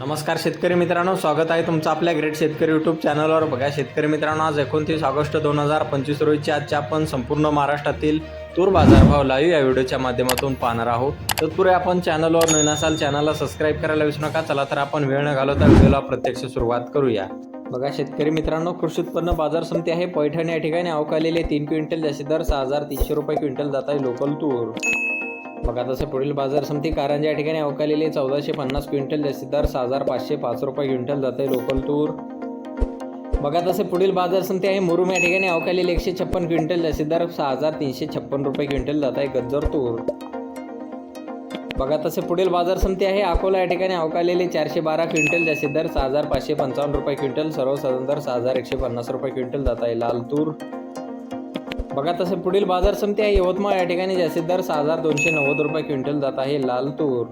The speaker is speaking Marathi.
नमस्कार शेतकरी मित्रांनो स्वागत आहे तुमचं आपल्या ग्रेट शेतकरी यूट्यूब चॅनलवर बघा शेतकरी मित्रांनो आज एकोणतीस ऑगस्ट दोन हजार पंचवीस रोजीच्या आजच्या आपण संपूर्ण महाराष्ट्रातील तूर बाजारभाव लाईव्ह या व्हिडिओच्या माध्यमातून पाहणार आहोत. तत्पूर्वी आपण चॅनलवर नवीन असाल चॅनलला सबस्क्राईब करायला विसरू नका. चला तर आपण वेळ न घालवता व्हिडिओला प्रत्यक्ष सुरुवात करूया. बघा शेतकरी मित्रांनो कृषी उत्पन्न बाजार समिती आहे. पैठण या ठिकाणी अवकालेले तीन क्विंटल जास्तीत दर सहा हजार तीनशे रुपये क्विंटल जात आहे लोकल तूर. बघा तसं पुढील बाजार समिती कारंजा या ठिकाणी अवकालेले चौदाशे पन्नास क्विंटल जास्तीत दर सहा हजार पाचशे पाच रुपये क्विंटल जाते लोकल तूर बघा तसे पुढील बाजार समिती आहे मुरुम या ठिकाणी अवकालेले एकशे छप्पन क्विंटल जास्तीत दर सहा हजार तीनशे छप्पन रुपये क्विंटल जात आहे गज्जर तूर बघा तसे पुढील बाजार समिती आहे अकोला या ठिकाणी अवकालेले चारशे बारा क्विंटल जास्तीत दर सहा हजार पाचशे पंचावन्न रुपये क्विंटल सर्वसाधारण दर सहा हजार एकशे पन्नास रुपये क्विंटल जात आहे लाल तूर बघा तसं पुढील बाजार समिती आहे. यवतमाळ या ठिकाणी जास्तीत दर सहा हजार दोनशे नव्वद रुपये क्विंटल जात आहे लाल तूर.